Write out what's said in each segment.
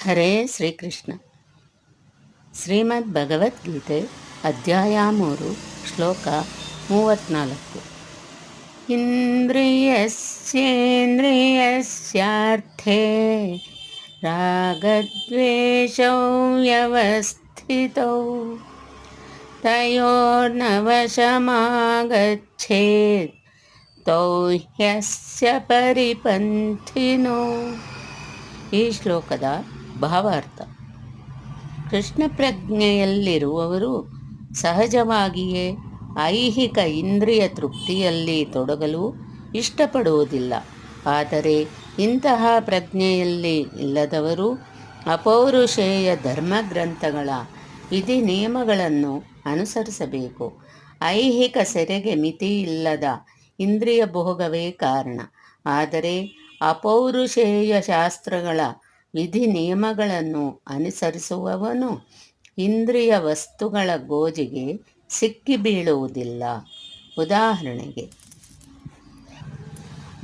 ಹರೇ ಶ್ರೀಕೃಷ್ಣ ಶ್ರೀಮದ್ ಭಗವದ್ಗೀತೆ ಅಧ್ಯಾಯ ಮೂರು ಶ್ಲೋಕ ಮೂವತ್ತ್ನಾಲ್ಕು ಇಂದ್ರಿಯಸ್ಯೇಂದ್ರಿಯಸ್ಯಾರ್ಥೇ ರಾಗದ್ವೇಷೌ ವ್ಯವಸ್ಥಿತೌ ತಯೋರ್ನವಶಮಾಗಚ್ಚೇತ್ ತೌ ಹ್ಯಸ್ಯ ಪರಿಪಂಥಿನೋ ಈ ಶ್ಲೋಕದ ಭಾವಾರ್ಥ. ಕೃಷ್ಣ ಪ್ರಜ್ಞೆಯಲ್ಲಿರುವವರು ಸಹಜವಾಗಿಯೇ ಐಹಿಕ ಇಂದ್ರಿಯ ತೃಪ್ತಿಯಲ್ಲಿ ತೊಡಗಲು ಇಷ್ಟಪಡುವುದಿಲ್ಲ. ಆದರೆ ಇಂತಹ ಪ್ರಜ್ಞೆಯಲ್ಲಿ ಇಲ್ಲದವರು ಅಪೌರುಷೇಯ ಧರ್ಮಗ್ರಂಥಗಳ ವಿಧಿ ನಿಯಮಗಳನ್ನು ಅನುಸರಿಸಬೇಕು. ಐಹಿಕ ಸೆರೆಗೆ ಮಿತಿ ಇಲ್ಲದ ಇಂದ್ರಿಯ ಭೋಗವೇ ಕಾರಣ. ಆದರೆ ಅಪೌರುಷೇಯ ಶಾಸ್ತ್ರಗಳ ವಿಧಿ ನಿಯಮಗಳನ್ನು ಅನುಸರಿಸುವವನು ಇಂದ್ರಿಯ ವಸ್ತುಗಳ ಗೋಜಿಗೆ ಸಿಕ್ಕಿ ಬೀಳುವುದಿಲ್ಲ. ಉದಾಹರಣೆಗೆ,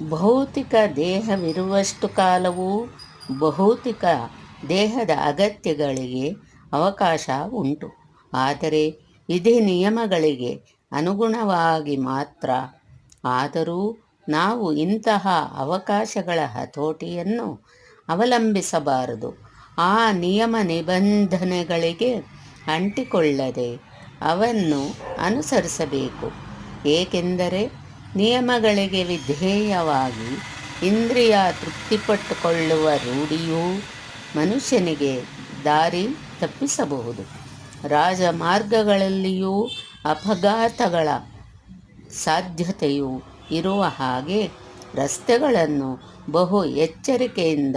ಭೌತಿಕ ದೇಹವಿರುವಷ್ಟು ಕಾಲವೂ ಭೌತಿಕ ದೇಹದ ಅಗತ್ಯಗಳಿಗೆ ಅವಕಾಶ ಉಂಟು. ಆದರೆ ವಿಧಿ ನಿಯಮಗಳಿಗೆ ಅನುಗುಣವಾಗಿ ಮಾತ್ರ. ಆದರೂ ನಾವು ಇಂತಹ ಅವಕಾಶಗಳ ಹತೋಟಿಯನ್ನು ಅವಲಂಬಿಸಬಾರದು. ಆ ನಿಯಮ ನಿಬಂಧನೆಗಳಿಗೆ ಅಂಟಿಕೊಳ್ಳದೆ ಅವನ್ನು ಅನುಸರಿಸಬೇಕು. ಏಕೆಂದರೆ ನಿಯಮಗಳಿಗೆ ವಿಧೇಯವಾಗಿ ಇಂದ್ರಿಯ ತೃಪ್ತಿಪಟ್ಟುಕೊಳ್ಳುವ ರೂಢಿಯೂ ಮನುಷ್ಯನಿಗೆ ದಾರಿ ತಪ್ಪಿಸಬಹುದು. ರಾಜಮಾರ್ಗಗಳಲ್ಲಿಯೂ ಅಪಘಾತಗಳ ಸಾಧ್ಯತೆಯು ಇರುವ ಹಾಗೆ ರಸ್ತೆಗಳನ್ನು ಬಹು ಎಚ್ಚರಿಕೆಯಿಂದ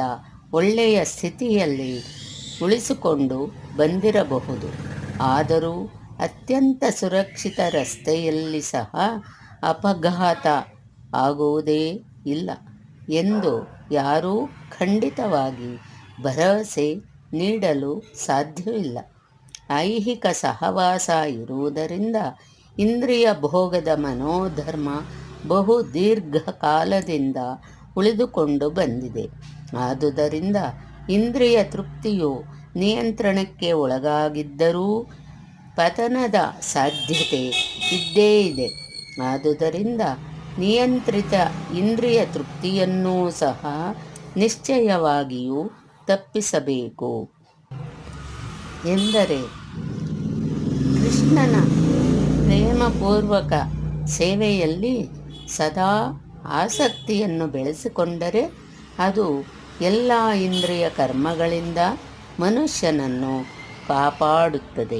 ಒಳ್ಳೆಯ ಸ್ಥಿತಿಯಲ್ಲಿ ಉಳಿಸಿಕೊಂಡು ಬಂದಿರಬಹುದು. ಆದರೂ ಅತ್ಯಂತ ಸುರಕ್ಷಿತ ರಸ್ತೆಯಲ್ಲಿ ಸಹ ಅಪಘಾತ ಆಗುವುದೇ ಇಲ್ಲ ಎಂದು ಯಾರೂ ಖಂಡಿತವಾಗಿ ಭರವಸೆ ನೀಡಲು ಸಾಧ್ಯವಿಲ್ಲ. ಐಹಿಕ ಸಹವಾಸ ಇರುವುದರಿಂದ ಇಂದ್ರಿಯ ಭೋಗದ ಮನೋಧರ್ಮ ಬಹು ದೀರ್ಘಕಾಲದಿಂದ ಉಳಿದುಕೊಂಡು ಬಂದಿದೆ. ಆದುದರಿಂದ ಇಂದ್ರಿಯ ತೃಪ್ತಿಯು ನಿಯಂತ್ರಣಕ್ಕೆ ಒಳಗಾಗಿದ್ದರೂ ಪತನದ ಸಾಧ್ಯತೆ ಇದ್ದೇ ಇದೆ. ಆದುದರಿಂದ ನಿಯಂತ್ರಿತ ಇಂದ್ರಿಯ ತೃಪ್ತಿಯನ್ನೂ ಸಹ ನಿಶ್ಚಯವಾಗಿಯೂ ತಪ್ಪಿಸಬೇಕು. ಎಂದರೆ ಕೃಷ್ಣನ ಪ್ರೇಮಪೂರ್ವಕ ಸೇವೆಯಲ್ಲಿ ಸದಾ ಆಸಕ್ತಿಯನ್ನು ಬೆಳೆಸಿಕೊಂಡರೆ ಅದು ಎಲ್ಲ ಇಂದ್ರಿಯ ಕರ್ಮಗಳಿಂದ ಮನುಷ್ಯನನ್ನು ಕಾಪಾಡುತ್ತದೆ.